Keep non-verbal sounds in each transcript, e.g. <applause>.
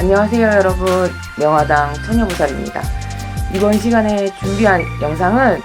안녕하세요 여러분. 명화당 처녀보살입니다. 이번 시간에 준비한 영상은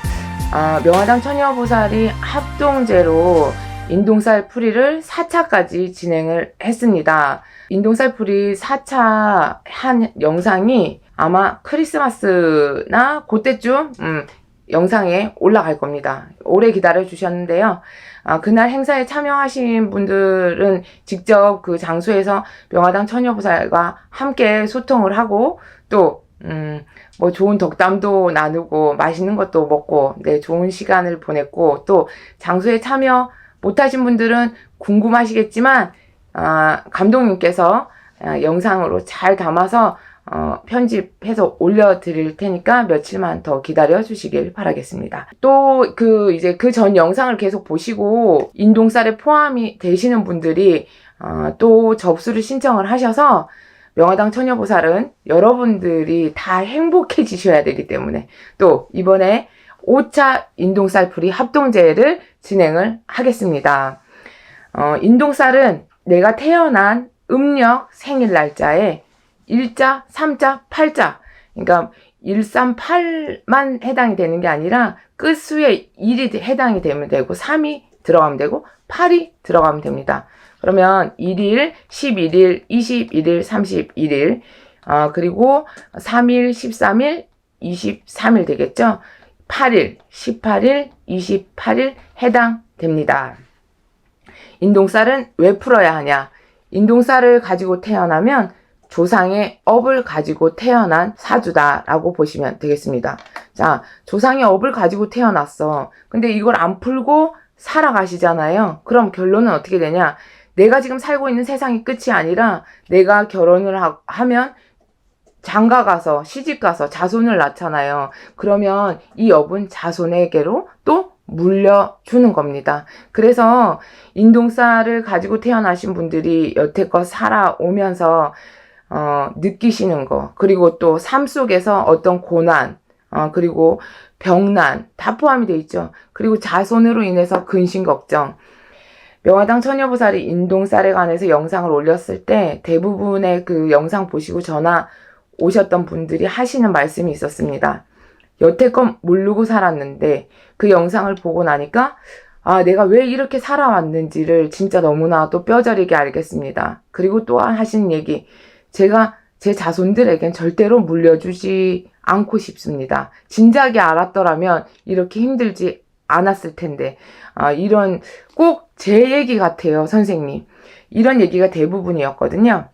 아, 명화당 처녀보살이 합동제로 인동살 풀이를 4차까지 진행을 했습니다. 인동살 풀이 4차 한 영상이 아마 크리스마스나 그때쯤 음, 영상에 올라갈 겁니다. 오래 기다려 주셨는데요 아, 그날 행사에 참여하신 분들은 직접 그 장소에서 명화당 처녀보살과 함께 소통을 하고 또, 음, 뭐 좋은 덕담도 나누고 맛있는 것도 먹고, 네, 좋은 시간을 보냈고, 또 장소에 참여 못하신 분들은 궁금하시겠지만, 아, 감독님께서 아, 영상으로 잘 담아서 어, 편집해서 올려드릴 테니까 며칠만 더 기다려 주시길 바라겠습니다. 또 그 이제 그 전 영상을 계속 보시고 인동살에 포함이 되시는 분들이 어, 또 접수를 신청을 하셔서 명화당 처녀보살은 여러분들이 다 행복해지셔야 되기 때문에 또 이번에 5차 인동살풀이 합동제를 진행을 하겠습니다. 어, 인동살은 내가 태어난 음력 생일 날짜에 1자, 3자, 8자. 그러니까 138만 해당이 되는 게 아니라 끝수에 1이 해당이 되면 되고 3이 들어가면 되고 8이 들어가면 됩니다. 그러면 1일, 11일, 21일, 31일, 어, 그리고 3일, 13일, 23일 되겠죠? 8일, 18일, 28일 해당됩니다. 인동살은 왜 풀어야 하냐? 인동살을 가지고 태어나면 조상의 업을 가지고 태어난 사주다라고 보시면 되겠습니다. 자, 조상의 업을 가지고 태어났어. 근데 이걸 안 풀고 살아가시잖아요. 그럼 결론은 어떻게 되냐? 내가 지금 살고 있는 세상이 끝이 아니라 내가 결혼을 하, 면 장가 가서 시집 가서 자손을 낳잖아요. 그러면 이 업은 자손에게로 또 물려주는 겁니다. 그래서 인동살을 가지고 태어나신 분들이 여태껏 살아오면서 어, 느끼시는 거, 그리고 또 삶 속에서 어떤 고난, 어, 그리고 병난, 다 포함이 돼 있죠. 그리고 자손으로 인해서 근심 걱정. 명화당 처녀보살이 인동살에 관해서 영상을 올렸을 때 대부분의 그 영상 보시고 전화 오셨던 분들이 하시는 말씀이 있었습니다. 여태껏 모르고 살았는데 그 영상을 보고 나니까 아, 내가 왜 이렇게 살아왔는지를 진짜 너무나 또 뼈저리게 알겠습니다. 그리고 또 하신 얘기, 제가 제 자손들에겐 절대로 물려주지 않고 싶습니다. 진작에 알았더라면 이렇게 힘들지 않았을 텐데, 아, 이런 꼭 제 얘기 같아요, 선생님. 이런 얘기가 대부분이었거든요.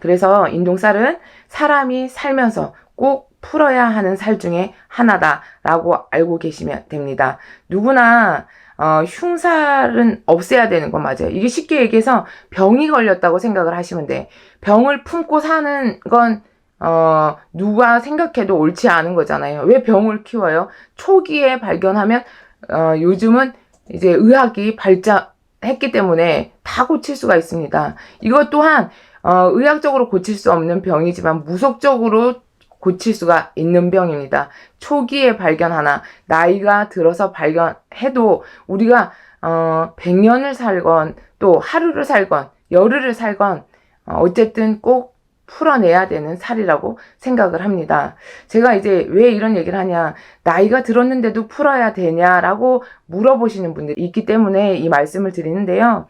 그래서 인동살은 사람이 살면서 꼭 풀어야 하는 살 중에 하나다라고 알고 계시면 됩니다. 누구나 어, 흉살은 없애야 되는 건 맞아요. 이게 쉽게 얘기해서 병이 걸렸다고 생각을 하시면 돼. 병을 품고 사는 건 어, 누가 생각해도 옳지 않은 거잖아요. 왜 병을 키워요? 초기에 발견하면 어, 요즘은 이제 의학이 발전했기 때문에 다 고칠 수가 있습니다. 이것 또한 어, 의학적으로 고칠 수 없는 병이지만 무속적으로 고칠 수가 있는 병입니다. 초기에 발견하나 나이가 들어서 발견해도 우리가 어 100년을 살건 또 하루를 살건 열흘을 살건 어, 어쨌든 꼭 풀어내야 되는 살이라고 생각을 합니다. 제가 이제 왜 이런 얘기를 하냐, 나이가 들었는데도 풀어야 되냐라고 물어보시는 분들이 있기 때문에 이 말씀을 드리는데요.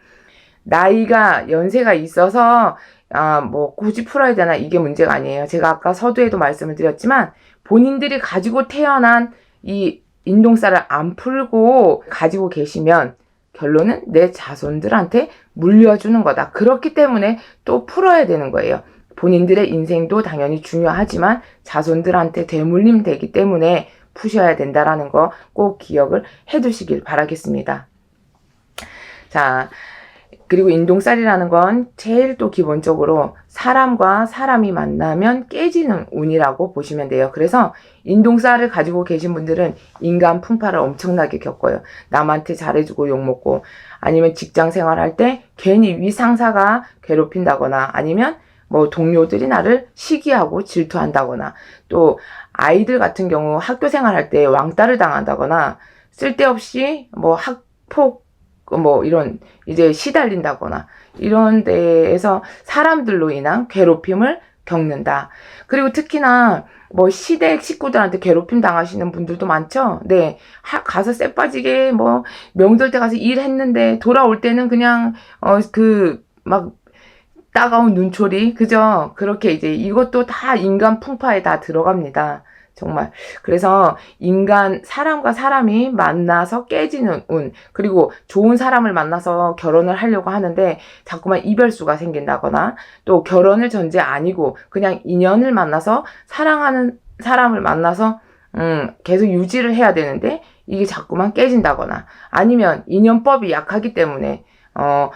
나이가 연세가 있어서 아, 뭐 굳이 풀어야 되나 이게 문제가 아니에요. 제가 아까 서두에도 말씀을 드렸지만 본인들이 가지고 태어난 이 인동살을 안 풀고 가지고 계시면 결론은 내 자손들한테 물려주는 거다. 그렇기 때문에 또 풀어야 되는 거예요. 본인들의 인생도 당연히 중요하지만 자손들한테 되물림 되기 때문에 푸셔야 된다라는 거 꼭 기억을 해 두시길 바라겠습니다. 자, 그리고 인동살이라는 건 제일 또 기본적으로 사람과 사람이 만나면 깨지는 운이라고 보시면 돼요. 그래서 인동살을 가지고 계신 분들은 인간 풍파를 엄청나게 겪어요. 남한테 잘해주고 욕먹고 아니면 직장 생활할 때 괜히 위상사가 괴롭힌다거나 아니면 뭐 동료들이 나를 시기하고 질투한다거나 또 아이들 같은 경우 학교 생활할 때 왕따를 당한다거나 쓸데없이 뭐 학폭 뭐 이런 이제 시달린다거나 이런 데에서 사람들로 인한 괴롭힘을 겪는다. 그리고 특히나 뭐 시댁 식구들한테 괴롭힘 당하시는 분들도 많죠. 네. 하, 가서 쎄 빠지게 뭐 명절 때 가서 일했는데 돌아올 때는 그냥 어 그 막 따가운 눈초리 그죠? 그렇게 이제 이것도 다 인간 풍파에 다 들어갑니다. 정말. 그래서 인간, 사람과 사람이 만나서 깨지는 운, 그리고 좋은 사람을 만나서 결혼을 하려고 하는데 자꾸만 이별수가 생긴다거나 또 결혼을 전제 아니고 그냥 인연을 만나서 사랑하는 사람을 만나서 음, 계속 유지를 해야 되는데 이게 자꾸만 깨진다거나 아니면 인연법이 약하기 때문에 어,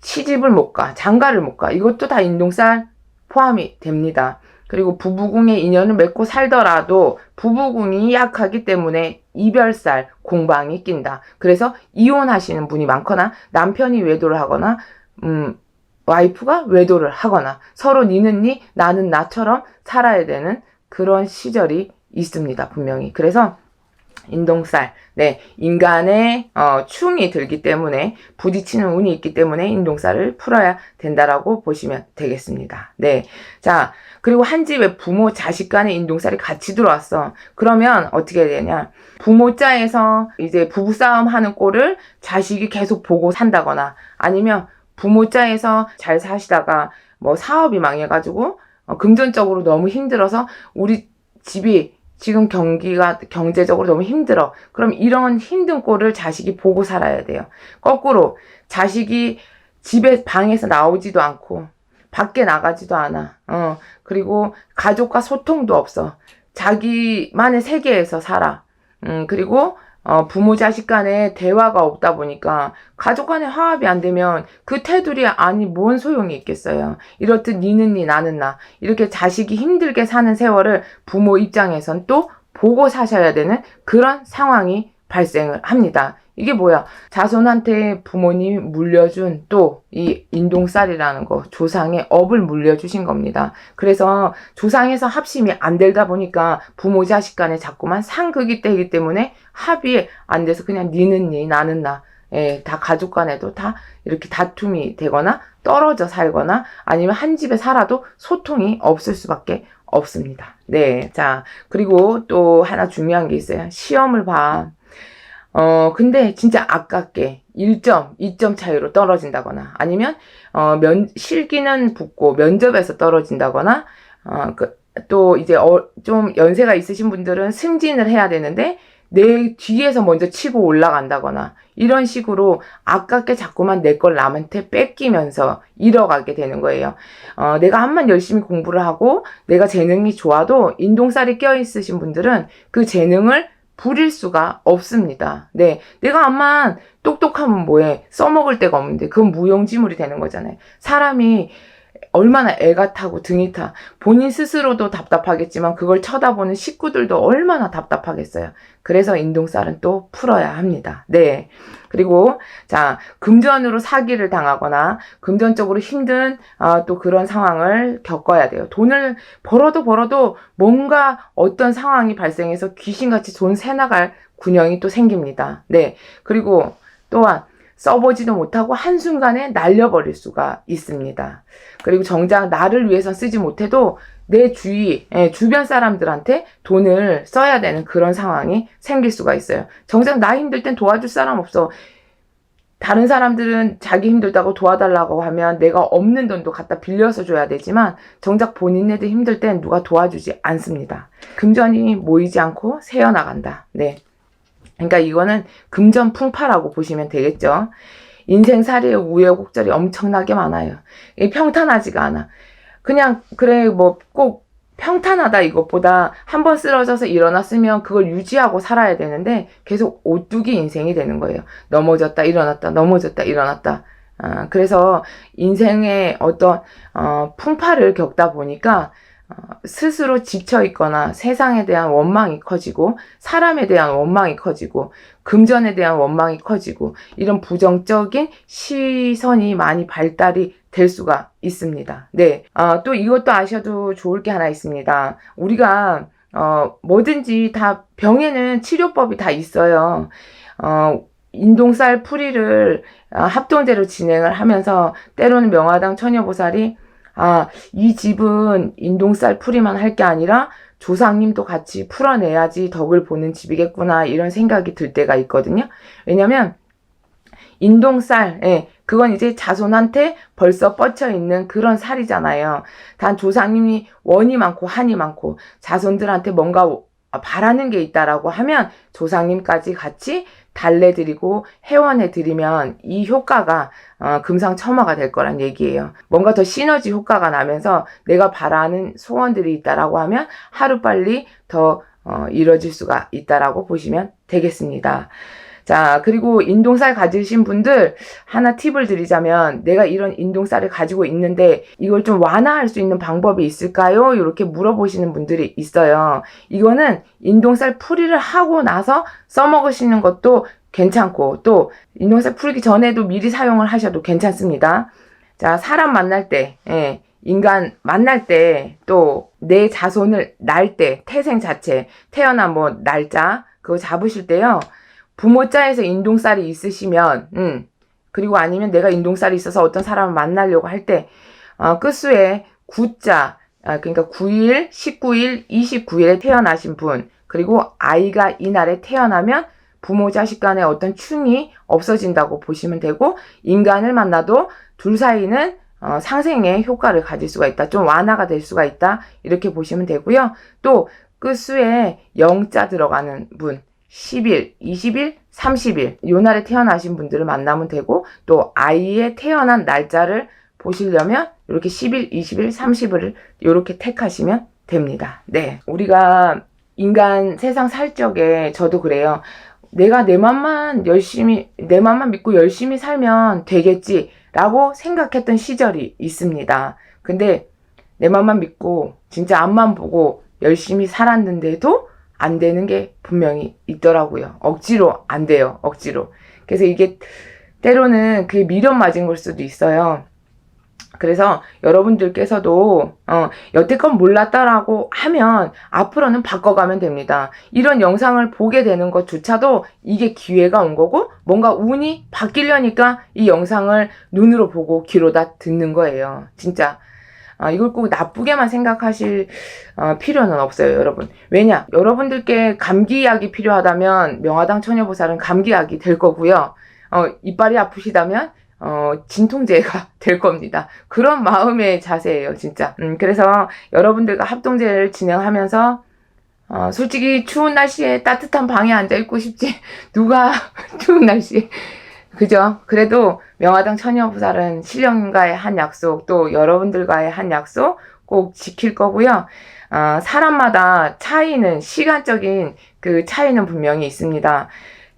시집을 못 가, 장가를 못 가. 이것도 다 인동살 포함이 됩니다. 그리고 부부궁의 인연을 맺고 살더라도 부부궁이 약하기 때문에 이별살, 공방이 낀다. 그래서 이혼하시는 분이 많거나 남편이 외도를 하거나 음, 와이프가 외도를 하거나 서로 니는 니, 나는 나처럼 살아야 되는 그런 시절이 있습니다. 분명히. 그래서 인동살, 네, 인간의 어, 충이 들기 때문에 부딪히는 운이 있기 때문에 인동살을 풀어야 된다라고 보시면 되겠습니다. 네, 자 그리고 한 집에 부모 자식 간의 인동살이 같이 들어왔어. 그러면 어떻게 되냐? 부모자에서 이제 부부싸움 하는 꼴을 자식이 계속 보고 산다거나 아니면 부모자에서 잘 사시다가 뭐 사업이 망해가지고 어, 금전적으로 너무 힘들어서 우리 집이 지금 경기가 경제적으로 너무 힘들어. 그럼 이런 힘든 꼴을 자식이 보고 살아야 돼요. 거꾸로 자식이 집에 방에서 나오지도 않고 밖에 나가지도 않아. 어. 그리고 가족과 소통도 없어. 자기만의 세계에서 살아. 음, 그리고 어, 부모 자식 간에 대화가 없다 보니까 가족 간에 화합이 안 되면 그 테두리 아니 뭔 소용이 있겠어요. 이렇듯 니는 니 나는 나 이렇게 자식이 힘들게 사는 세월을 부모 입장에선 또 보고 사셔야 되는 그런 상황이 발생을 합니다. 이게 뭐야? 자손한테 부모님이 물려준 또 이 인동살이라는 거, 조상의 업을 물려주신 겁니다. 그래서 조상에서 합심이 안 되다 보니까 부모 자식 간에 자꾸만 상극이 되기 때문에 합이 안 돼서 그냥 니는 니, 나는 나. 예, 다 가족 간에도 다 이렇게 다툼이 되거나 떨어져 살거나 아니면 한 집에 살아도 소통이 없을 수밖에 없습니다. 네. 자, 그리고 또 하나 중요한 게 있어요. 시험을 봐. 어, 근데 진짜 아깝게 1점, 2점 차이로 떨어진다거나 아니면 어, 면, 실기는 붙고 면접에서 떨어진다거나 어, 그, 또 이제 어, 좀 연세가 있으신 분들은 승진을 해야 되는데 내 뒤에서 먼저 치고 올라간다거나 이런 식으로 아깝게 자꾸만 내 걸 남한테 뺏기면서 잃어가게 되는 거예요. 어, 내가 한만 열심히 공부를 하고 내가 재능이 좋아도 인동살이 껴 있으신 분들은 그 재능을 부릴 수가 없습니다. 네. 내가 암만 똑똑하면 뭐해. 써먹을 데가 없는데 그건 무용지물이 되는 거잖아요. 사람이 얼마나 애가 타고 등이 타. 본인 스스로도 답답하겠지만 그걸 쳐다보는 식구들도 얼마나 답답하겠어요. 그래서 인동살은 또 풀어야 합니다. 네. 그리고 자 금전으로 사기를 당하거나 금전적으로 힘든 어, 또 그런 상황을 겪어야 돼요. 돈을 벌어도 벌어도 뭔가 어떤 상황이 발생해서 귀신같이 돈 새나갈 군형이 또 생깁니다. 네. 그리고 또한 써보지도 못하고 한순간에 날려버릴 수가 있습니다. 그리고 정작 나를 위해서 쓰지 못해도 내 주위, 예, 주변 사람들한테 돈을 써야 되는 그런 상황이 생길 수가 있어요. 정작 나 힘들 땐 도와줄 사람 없어. 다른 사람들은 자기 힘들다고 도와달라고 하면 내가 없는 돈도 갖다 빌려서 줘야 되지만 정작 본인네들 힘들 땐 누가 도와주지 않습니다. 금전이 모이지 않고 새어나간다. 네. 그러니까 이거는 금전 풍파라고 보시면 되겠죠. 인생살이의 우여곡절이 엄청나게 많아요. 평탄하지가 않아. 그냥 그래 뭐 꼭 평탄하다 이것보다 한 번 쓰러져서 일어났으면 그걸 유지하고 살아야 되는데 계속 오뚜기 인생이 되는 거예요. 넘어졌다 일어났다 넘어졌다 일어났다. 아, 그래서 인생의 어떤 어, 풍파를 겪다 보니까 어, 스스로 지쳐 있거나 세상에 대한 원망이 커지고 사람에 대한 원망이 커지고 금전에 대한 원망이 커지고 이런 부정적인 시선이 많이 발달이 될 수가 있습니다. 네, 어, 또 이것도 아셔도 좋을 게 하나 있습니다. 우리가 어, 뭐든지 다 병에는 치료법이 다 있어요. 어, 인동살 풀이를 어, 합동제로 진행을 하면서 때로는 명화당 처녀보살이 아, 이 집은 인동쌀 풀이만 할 게 아니라 조상님도 같이 풀어내야지 덕을 보는 집이겠구나 이런 생각이 들 때가 있거든요. 왜냐면 인동쌀, 예, 그건 이제 자손한테 벌써 뻗쳐 있는 그런 살이잖아요. 단 조상님이 원이 많고 한이 많고 자손들한테 뭔가 바라는 게 있다라고 하면 조상님까지 같이 달래드리고 회원해드리면 이 효과가 어, 금상첨화가 될 거란 얘기예요. 뭔가 더 시너지 효과가 나면서 내가 바라는 소원들이 있다라고 하면 하루빨리 더 어, 이뤄질 수가 있다라고 보시면 되겠습니다. 자, 그리고 인동쌀 가지신 분들 하나 팁을 드리자면 내가 이런 인동쌀을 가지고 있는데 이걸 좀 완화할 수 있는 방법이 있을까요? 이렇게 물어보시는 분들이 있어요. 이거는 인동쌀 풀이를 하고 나서 써먹으시는 것도 괜찮고 또 인동쌀 풀기 전에도 미리 사용을 하셔도 괜찮습니다. 자, 사람 만날 때, 예, 인간 만날 때 또 내 자손을 날 때, 태생 자체, 태어난 뭐 날짜 그거 잡으실 때요. 부모자에서 인동살이 있으시면, 음, 그리고 아니면 내가 인동살이 있어서 어떤 사람을 만나려고 할 때, 어, 끝수에 9자, 아, 그러니까 9일, 19일, 29일에 태어나신 분, 그리고 아이가 이날에 태어나면 부모 자식 간의 어떤 충이 없어진다고 보시면 되고, 인간을 만나도 둘 사이는 어, 상생의 효과를 가질 수가 있다. 좀 완화가 될 수가 있다. 이렇게 보시면 되고요. 또 끝수에 0자 들어가는 분, 10일, 20일, 30일 요 날에 태어나신 분들을 만나면 되고 또 아이의 태어난 날짜를 보시려면 이렇게 10일, 20일, 30일을 이렇게 택하시면 됩니다. 네. 우리가 인간 세상 살 적에 저도 그래요. 내가 내 맘만 열심히, 내 맘만 믿고 열심히 살면 되겠지. 라고 생각했던 시절이 있습니다. 근데 내 맘만 믿고 진짜 앞만 보고 열심히 살았는데도 안 되는 게 분명히 있더라고요. 억지로 안 돼요. 억지로. 그래서 이게 때로는 그게 미련 맞은 걸 수도 있어요. 그래서 여러분들께서도 어, 여태껏 몰랐다라고 하면 앞으로는 바꿔가면 됩니다. 이런 영상을 보게 되는 것조차도 이게 기회가 온 거고 뭔가 운이 바뀌려니까 이 영상을 눈으로 보고 귀로 다 듣는 거예요. 진짜 아, 이걸 꼭 나쁘게만 생각하실 어, 필요는 없어요, 여러분. 왜냐? 여러분들께 감기약이 필요하다면 명화당 처녀보살은 감기약이 될 거고요. 어, 이빨이 아프시다면 어, 진통제가 <laughs> 될 겁니다. 그런 마음의 자세예요, 진짜. 음, 그래서 여러분들과 합동제를 진행하면서 어, 솔직히 추운 날씨에 따뜻한 방에 앉아 있고 싶지. <laughs> 누가 <laughs> 추운 날씨에. 그죠? 그래도 명화당 처녀부살은 신령님과의 한 약속, 또 여러분들과의 한 약속 꼭 지킬 거고요. 어, 사람마다 차이는, 시간적인 그 차이는 분명히 있습니다.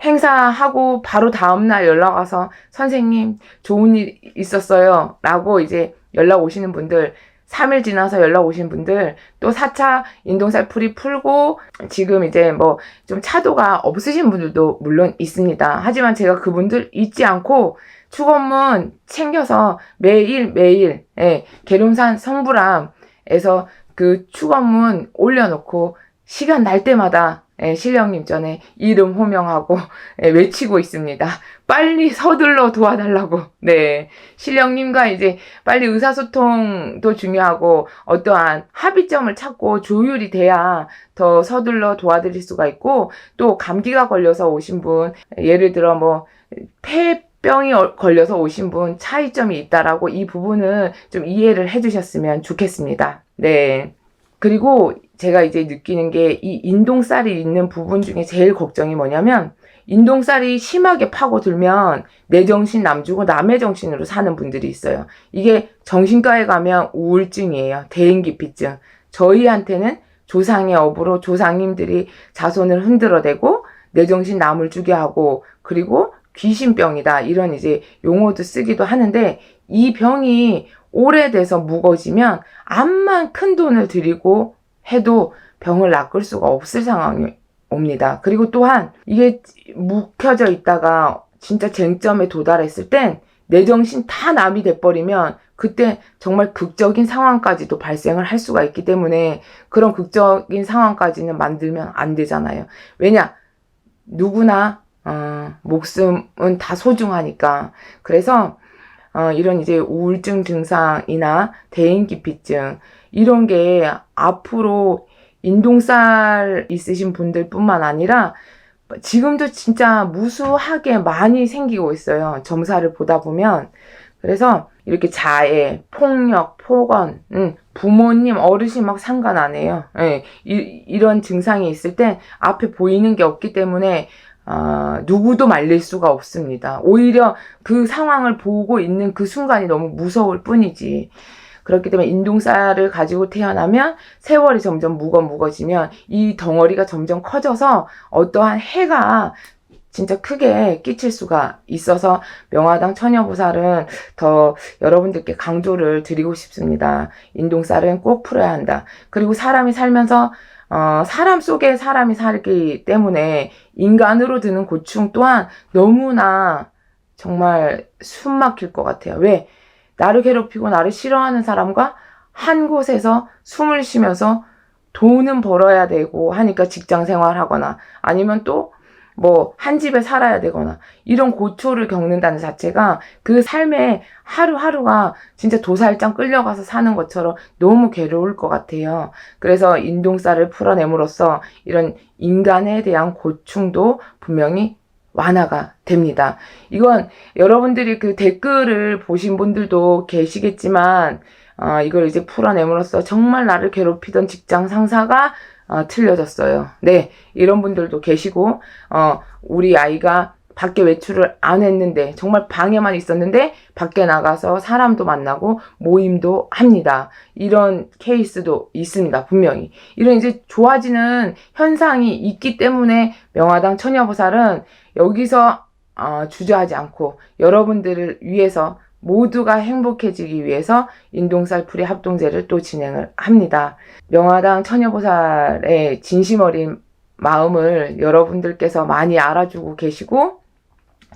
행사하고 바로 다음날 연락 와서 선생님 좋은 일 있었어요. 라고 이제 연락 오시는 분들 3일 지나서 연락 오신 분들 또 4차 인동살 풀이 풀고 지금 이제 뭐 좀 차도가 없으신 분들도 물론 있습니다. 하지만 제가 그분들 잊지 않고 축원문 챙겨서 매일 매일 예, 계룡산 성불암에서 그 축원문 올려놓고 시간 날 때마다 예, 신령님 전에 이름 호명하고 <laughs> 예, 외치고 있습니다. 빨리 서둘러 도와달라고. 네. 신령님과 이제 빨리 의사소통도 중요하고 어떠한 합의점을 찾고 조율이 돼야 더 서둘러 도와드릴 수가 있고 또 감기가 걸려서 오신 분 예를 들어 뭐 폐 병이 걸려서 오신 분 차이점이 있다라고 이 부분은 좀 이해를 해주셨으면 좋겠습니다. 네. 그리고 제가 이제 느끼는 게 이 인동살이 있는 부분 중에 제일 걱정이 뭐냐면 인동살이 심하게 파고들면 내 정신 남주고 남의 정신으로 사는 분들이 있어요. 이게 정신과에 가면 우울증이에요. 대인기피증. 저희한테는 조상의 업으로 조상님들이 자손을 흔들어대고 내 정신 남을 주게 하고 그리고 귀신병이다. 이런 이제 용어도 쓰기도 하는데 이 병이 오래돼서 무거워지면 암만 큰 돈을 들이고 해도 병을 낚을 수가 없을 상황이 옵니다. 그리고 또한 이게 묵혀져 있다가 진짜 쟁점에 도달했을 땐 내 정신 다 남이 돼버리면 그때 정말 극적인 상황까지도 발생을 할 수가 있기 때문에 그런 극적인 상황까지는 만들면 안 되잖아요. 왜냐? 누구나 어, 목숨은 다 소중하니까. 그래서 어, 이런 이제 우울증 증상이나 대인기피증 이런 게 앞으로 인동살 있으신 분들뿐만 아니라 지금도 진짜 무수하게 많이 생기고 있어요. 점사를 보다 보면. 그래서 이렇게 자해, 폭력, 폭언, 음, 부모님, 어르신 막 상관 안 해요. 예, 이, 이런 증상이 있을 때 앞에 보이는 게 없기 때문에 아, 누구도 말릴 수가 없습니다. 오히려 그 상황을 보고 있는 그 순간이 너무 무서울 뿐이지. 그렇기 때문에 인동살을 가지고 태어나면 세월이 점점 무거 무거지면 이 덩어리가 점점 커져서 어떠한 해가 진짜 크게 끼칠 수가 있어서 명화당 처녀보살은 더 여러분들께 강조를 드리고 싶습니다. 인동살은 꼭 풀어야 한다. 그리고 사람이 살면서 어, 사람 속에 사람이 살기 때문에 인간으로 드는 고충 또한 너무나 정말 숨 막힐 것 같아요. 왜? 나를 괴롭히고 나를 싫어하는 사람과 한 곳에서 숨을 쉬면서 돈은 벌어야 되고 하니까 직장 생활하거나 아니면 또 뭐 한 집에 살아야 되거나 이런 고초를 겪는다는 자체가 그 삶의 하루하루가 진짜 도살장 끌려가서 사는 것처럼 너무 괴로울 것 같아요. 그래서 인동살을 풀어냄으로써 이런 인간에 대한 고충도 분명히 완화가 됩니다. 이건 여러분들이 그 댓글을 보신 분들도 계시겠지만, 어, 이걸 이제 풀어냄으로써 정말 나를 괴롭히던 직장 상사가 어, 틀려졌어요. 네, 이런 분들도 계시고, 어, 우리 아이가 밖에 외출을 안 했는데, 정말 방에만 있었는데, 밖에 나가서 사람도 만나고, 모임도 합니다. 이런 케이스도 있습니다, 분명히. 이런 이제 좋아지는 현상이 있기 때문에, 명화당 처녀보살은 여기서, 어, 주저하지 않고, 여러분들을 위해서 모두가 행복해지기 위해서 인동살풀이 합동제를 또 진행을 합니다. 명화당 처녀보살의 진심 어린 마음을 여러분들께서 많이 알아주고 계시고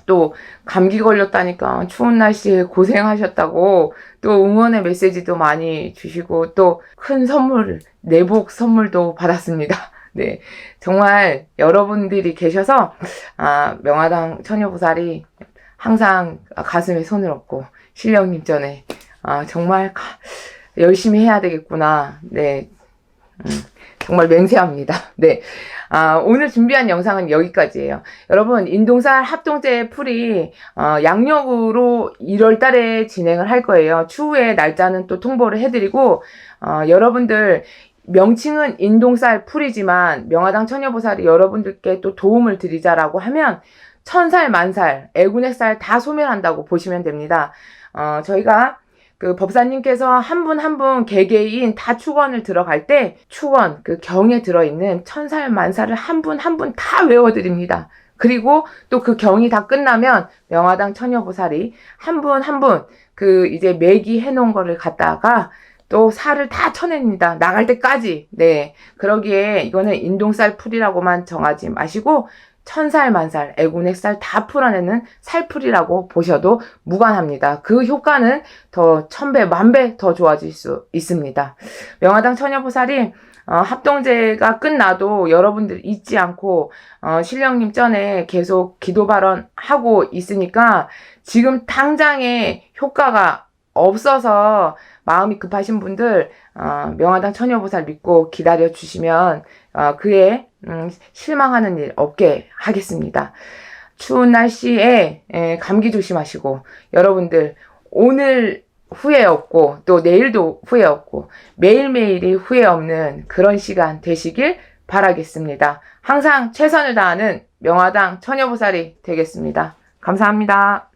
또 감기 걸렸다니까 추운 날씨에 고생하셨다고 또 응원의 메시지도 많이 주시고 또 큰 선물 내복 선물도 받았습니다. 네 정말 여러분들이 계셔서 아 명화당 처녀보살이 항상 가슴에 손을 얹고 신령님 전에 아, 정말 열심히 해야 되겠구나. 네. 음, 정말 맹세합니다. <laughs> 네. 아, 오늘 준비한 영상은 여기까지예요. 여러분, 인동살 합동제 풀이 어, 양력으로 1월 달에 진행을 할 거예요. 추후에 날짜는 또 통보를 해드리고, 어, 여러분들, 명칭은 인동살 풀이지만 명화당 처녀보살이 여러분들께 또 도움을 드리자라고 하면 천살, 만살, 애군액살 다 소멸한다고 보시면 됩니다. 어, 저희가 그 법사님께서 한 분 한 분 개개인 다 축원을 들어갈 때 축원 그 경에 들어있는 천살 만살을 한 분 한 분 다 외워드립니다. 그리고 또 그 경이 다 끝나면 명화당 처녀보살이 한 분 한 분 그 이제 매기 해놓은 거를 갖다가 또 살을 다 쳐냅니다. 나갈 때까지. 네. 그러기에 이거는 인동살 풀이라고만 정하지 마시고 천살 만살 애군액살 다 풀어내는 살풀이라고 보셔도 무관합니다. 그 효과는 더 천배 만배 더 좋아질 수 있습니다. 명화당 처녀보살이 어, 합동제가 끝나도 여러분들 잊지 않고 어, 신령님 전에 계속 기도 발언하고 있으니까 지금 당장에 효과가 없어서 마음이 급하신 분들 어, 명화당 처녀보살 믿고 기다려 주시면 어, 그의 음, 실망하는 일 없게 하겠습니다. 추운 날씨에 에, 감기 조심하시고 여러분들 오늘 후회 없고 또 내일도 후회 없고 매일매일이 후회 없는 그런 시간 되시길 바라겠습니다. 항상 최선을 다하는 명화당 처녀보살이 되겠습니다. 감사합니다.